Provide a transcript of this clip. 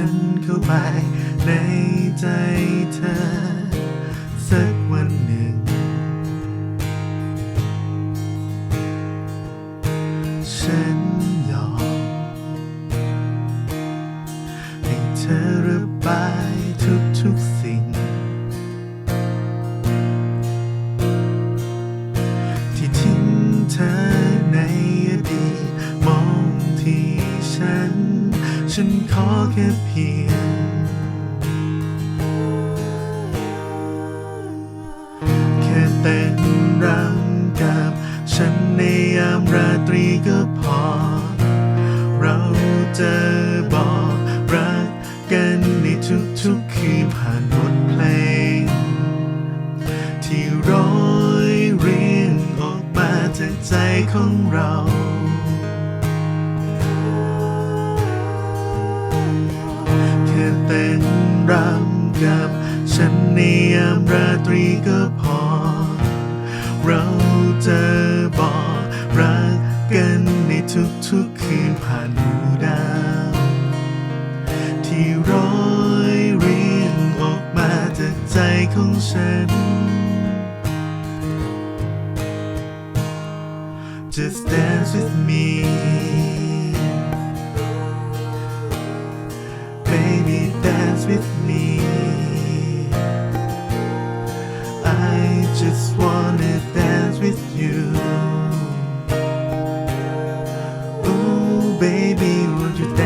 ฉันเข้าไปในใจเธอ สักวันหนึ่ง ฉันยอม ให้เธอระบายทุกๆสิ่ง ที่ทิ้งเธอในอดีตมองที่ฉัน ฉันขอแค่เพียง แค่เต้นรำกับฉันในยามราตรีก็พอ เราจะบอกรักกันในทุกๆคืนผ่านบทเพลง ที่ร้อยเรียงออกมาจากใจของเรา รำกับฉันในยามราตรีก็พอ เราจะบอกรักกันในทุกๆคืนผ่านหูดาว ที่ร้อยเรียงออกมาจากใจของฉัน Just dance with me with me. I just wanna dance with you. Ooh baby would you dance